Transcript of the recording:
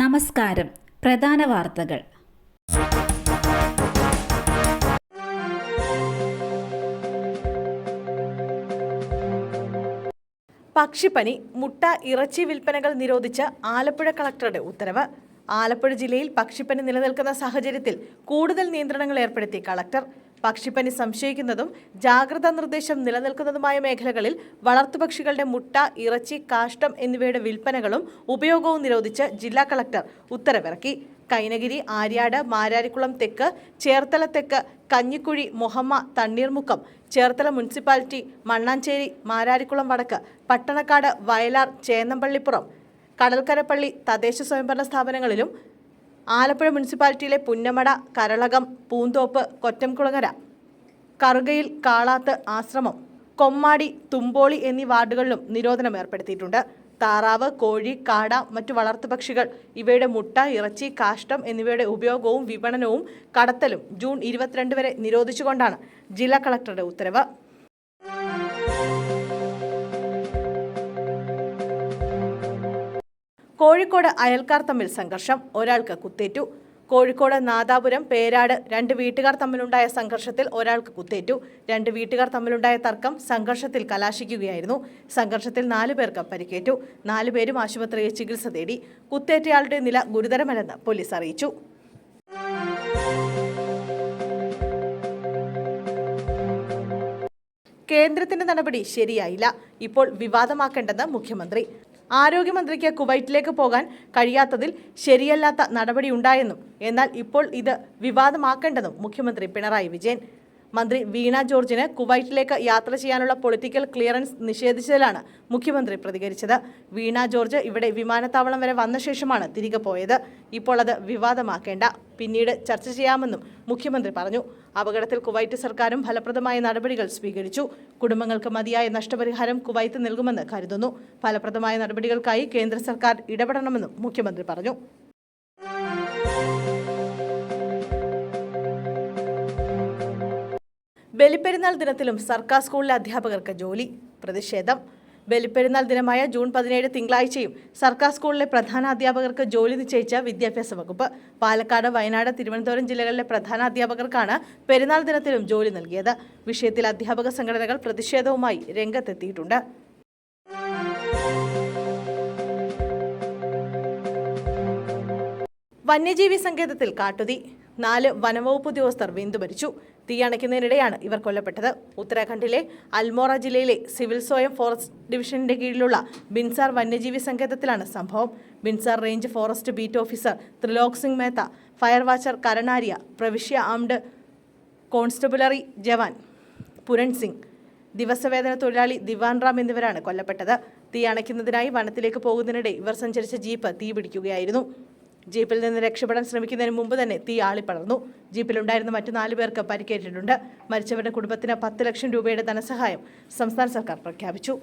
നമസ്കാരം. പ്രധാന വാർത്തകൾ. പക്ഷിപ്പനി മുട്ട ഇറച്ചി വിൽപ്പനകൾ നിരോധിച്ച ആലപ്പുഴ കളക്ടറുടെ ഉത്തരവ്. ആലപ്പുഴ ജില്ലയിൽ പക്ഷിപ്പനി നിലനിൽക്കുന്ന സാഹചര്യത്തിൽ കൂടുതൽ നിയന്ത്രണങ്ങൾ ഏർപ്പെടുത്തി കളക്ടർ. പക്ഷിപ്പനി സംശയിക്കുന്നതും ജാഗ്രതാ നിർദ്ദേശം നിലനിൽക്കുന്നതുമായ മേഖലകളിൽ വളർത്തുപക്ഷികളുടെ മുട്ട ഇറച്ചി കാഷ്ടം എന്നിവയുടെ വിൽപ്പനകളും ഉപയോഗവും നിരോധിച്ച് ജില്ലാ കളക്ടർ ഉത്തരവിറക്കി. കൈനഗിരി ആര്യാട് മാരാരിക്കുളം തെക്ക് ചേർത്തല തെക്ക് കഞ്ഞിക്കുഴി മുഹമ്മ തണ്ണീർമുക്കം ചേർത്തല മുനിസിപ്പാലിറ്റി മണ്ണാഞ്ചേരി മാരാരിക്കുളം വടക്ക് പട്ടണക്കാട് വയലാർ ചേന്നമ്പള്ളിപ്പുറം കടൽക്കരപ്പള്ളി തദ്ദേശ സ്വയംഭരണ സ്ഥാപനങ്ങളിലും ആലപ്പുഴ മുനിസിപ്പാലിറ്റിയിലെ പുന്നമട കരളകം പൂന്തോപ്പ് കൊറ്റംകുളങ്ങര കറുകയിൽ കാളാത്ത് ആശ്രമം കൊമ്മാടി തുമ്പോളി എന്നീ വാർഡുകളിലും നിരോധനം ഏർപ്പെടുത്തിയിട്ടുണ്ട്. താറാവ് കോഴി കാട മറ്റു വളർത്തുപക്ഷികൾ ഇവയുടെ മുട്ട ഇറച്ചി കാഷ്ടം എന്നിവയുടെ ഉപയോഗവും വിപണനവും കടത്തലും ജൂൺ ഇരുപത്തിരണ്ട് വരെ നിരോധിച്ചുകൊണ്ടാണ് ജില്ലാ കളക്ടറുടെ ഉത്തരവ്. കോഴിക്കോട് അയൽക്കാർ തമ്മിൽ സംഘർഷം. ഒരാൾക്ക് കുത്തേറ്റു. കോഴിക്കോട് നാദാപുരം പേരാട് രണ്ട് വീട്ടുകാർ തമ്മിലുണ്ടായ സംഘർഷത്തിൽ ഒരാൾക്ക് കുത്തേറ്റു. രണ്ട് വീട്ടുകാർ തമ്മിലുണ്ടായ തർക്കം സംഘർഷത്തിൽ കലാശിക്കുകയായിരുന്നു. സംഘർഷത്തിൽ നാലു പേർക്ക് പരിക്കേറ്റു. നാലുപേരും ആശുപത്രിയിൽ ചികിത്സ തേടി. കുത്തേറ്റയാളുടെ നില ഗുരുതരമല്ലെന്ന് പോലീസ് അറിയിച്ചു. കേന്ദ്രത്തിന്റെ നടപടി ശരിയായില്ല. ഇപ്പോൾ വിവാദമാക്കേണ്ടെന്ന് മുഖ്യമന്ത്രി. ആരോഗ്യമന്ത്രിക്ക് കുവൈറ്റിലേക്ക് പോകാൻ കഴിയാത്തതിൽ ശരിയല്ലാത്ത നടപടിയുണ്ടായെന്നും എന്നാൽ ഇപ്പോൾ ഇത് വിവാദമാക്കേണ്ടെന്നും മുഖ്യമന്ത്രി പിണറായി വിജയൻ. മന്ത്രി വീണ ജോർജിന് കുവൈറ്റിലേക്ക് യാത്ര ചെയ്യാനുള്ള പൊളിറ്റിക്കൽ ക്ലിയറൻസ് നിഷേധിച്ചതിലാണ് മുഖ്യമന്ത്രി പ്രതികരിച്ചത്. വീണ ജോർജ് ഇവിടെ വിമാനത്താവളം വരെ വന്ന ശേഷമാണ് തിരികെ പോയത്. ഇപ്പോൾ അത് വിവാദമാക്കേണ്ട. പിന്നീട് ചർച്ച ചെയ്യാമെന്നും മുഖ്യമന്ത്രി പറഞ്ഞു. അപകടത്തിൽ കുവൈറ്റ് സർക്കാരും ഫലപ്രദമായ നടപടികൾ സ്വീകരിച്ചു. കുടുംബങ്ങൾക്ക് മതിയായ നഷ്ടപരിഹാരം കുവൈത്ത് നൽകുമെന്ന് കരുതുന്നു. ഫലപ്രദമായ നടപടികൾക്കായി കേന്ദ്ര സർക്കാർ ഇടപെടണമെന്നും മുഖ്യമന്ത്രി പറഞ്ഞു. ബലിപ്പെരുന്നാൾ ദിനത്തിലും സർക്കാർ സ്കൂളിലെ അധ്യാപകർക്ക് ജോലി പ്രതിഷേധം. ബലിപ്പെരുന്നാൾ ദിനമായ ജൂൺ പതിനേഴ് തിങ്കളാഴ്ചയും സർക്കാർ സ്കൂളിലെ പ്രധാന അധ്യാപകർക്ക് ജോലി നിശ്ചയിച്ച വിദ്യാഭ്യാസ വകുപ്പ് പാലക്കാട് വയനാട് തിരുവനന്തപുരം ജില്ലകളിലെ പ്രധാന അധ്യാപകർക്കാണ് പെരുന്നാൾ ദിനത്തിലും ജോലി നൽകിയത്. വിഷയത്തിൽ അധ്യാപക സംഘടനകൾ പ്രതിഷേധവുമായി രംഗത്തെത്തിയിട്ടുണ്ട്. വന്യജീവി സങ്കേതത്തിൽ കാട്ടുതീ. നാല് വനംവകുപ്പ് ഉദ്യോഗസ്ഥർ വീന്തുമരിച്ചു മരിച്ചു. തീ ഇവർ കൊല്ലപ്പെട്ടത്. ഉത്തരാഖണ്ഡിലെ അൽമോറ ജില്ലയിലെ സിവിൽ സ്വയം ഫോറസ്റ്റ് ഡിവിഷന്റെ കീഴിലുള്ള ബിൻസാർ വന്യജീവി സങ്കേതത്തിലാണ് സംഭവം. Binsar range forest beat officer Trilok Singh Mehta fire watcher Karanaria പ്രവിശ്യ ആംഡ് കോൺസ്റ്റബിളറി ജവാൻ പുരൺ സിംഗ് ദിവസവേതന തൊഴിലാളി ദിവാൻ റാം എന്നിവരാണ് കൊല്ലപ്പെട്ടത്. തീ അണയ്ക്കുന്നതിനായി വനത്തിലേക്ക് പോകുന്നതിനിടെ ഇവർ സഞ്ചരിച്ച ജീപ്പ് തീ പിടിക്കുകയായിരുന്നു ജീപ്പിൽ നിന്ന് രക്ഷപ്പെടാൻ ശ്രമിക്കുന്നതിന് മുമ്പ് തന്നെ തീ ആളിപ്പടർന്നു. ജീപ്പിലുണ്ടായിരുന്ന മറ്റു നാലു പേർക്ക് പരിക്കേറ്റിട്ടുണ്ട്. മരിച്ചവരുടെ കുടുംബത്തിന് പത്ത് ലക്ഷം രൂപയുടെ ധനസഹായം സംസ്ഥാന സർക്കാർ പ്രഖ്യാപിച്ചു.